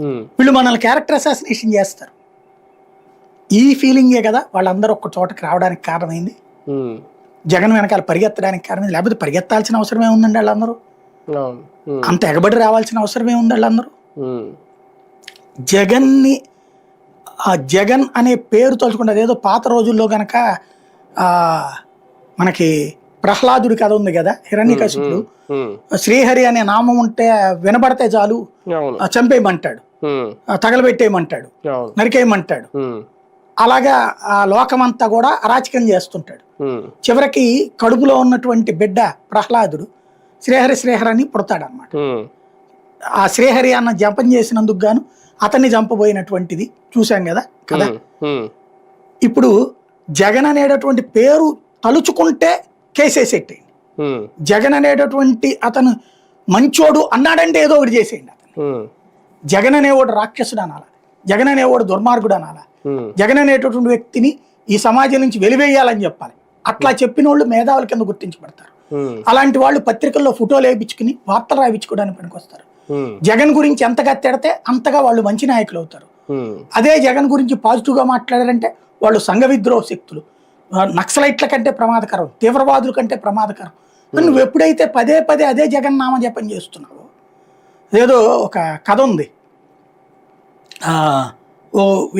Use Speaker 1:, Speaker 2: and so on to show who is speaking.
Speaker 1: ఉమ్,
Speaker 2: వీళ్ళు మనల్ని character assassination చేస్తారు. ఈ ఫీలింగే కదా వాళ్ళందరూ ఒక్క చోటకి రావడానికి కారణమైంది.
Speaker 1: ఉమ్,
Speaker 2: జగన్ వెనకాల పరిగెత్తడానికి కారణమైంది. లేకపోతే పరిగెత్తాల్సిన అవసరం ఏముందండి వాళ్ళందరూ.
Speaker 1: ఉమ్,
Speaker 2: అంత ఎగబడి రావాల్సిన అవసరం ఏముంది వాళ్ళందరూ. జగన్ని ఆ జగన్ అనే పేరు తలుచుకుంటే అదేదో పాత రోజుల్లో గనక ఆ, మనకి ప్రహ్లాదుడి కథ ఉంది కదా హిరణ్యకశిపుడు. శ్రీహరి అనే నామం ఉంటే వినబడితే చాలు. చంపేయమంటాడు. తగలబెట్టేయమంటాడు నరికేయమంటాడు. అలాగా ఆ లోకమంతా కూడా అరాచకం చేస్తుంటాడు. చివరికి కడుపులో ఉన్నటువంటి బిడ్డ ప్రహ్లాదుడు శ్రీహరి శ్రీహరి అని పుడతాడనమాట ఆ శ్రీహరి అన్న జపం చేసినందుకు గాను అతన్ని చంపబోయినటువంటిది చూశాం కదా కదా ఇప్పుడు జగన్ అనేటటువంటి పేరు తలుచుకుంటే కేసేసేటండి.
Speaker 1: ఉమ్,
Speaker 2: జగన్ అనేటటువంటి అతను మంచోడు అన్నాడంటే ఏదో ఒకటి చేసేయండి అతను. జగన్ అనేవాడు రాక్షసుడు అనాలా. జగన్ అనేవాడు దుర్మార్గుడు అనాలా. జగన్ అనేటటువంటి వ్యక్తిని ఈ సమాజం నుంచి వెలివేయాలని చెప్పాలి. అట్లా చెప్పిన వాళ్ళు మేధావుల కింద గుర్తించబడతారు. అలాంటి వాళ్ళు పత్రికల్లో ఫోటోలు వేయించుకుని వార్తలు రాయించుకోవడానికి పనికొస్తారు జగన్ గురించి ఎంతగా తిడితే అంతగా వాళ్ళు మంచి నాయకులు అవుతారు. అదే జగన్ గురించి పాజిటివ్గా మాట్లాడారంటే వాళ్ళు సంఘ విద్రోహ శక్తులు. నక్సలైట్ల కంటే ప్రమాదకరం తీవ్రవాదుల కంటే ప్రమాదకరం. నువ్వు ఎప్పుడైతే పదే పదే అదే జగన్ నామ జపం చేస్తున్నావో ఏదో ఒక కథ ఉంది. ఆ, ఓ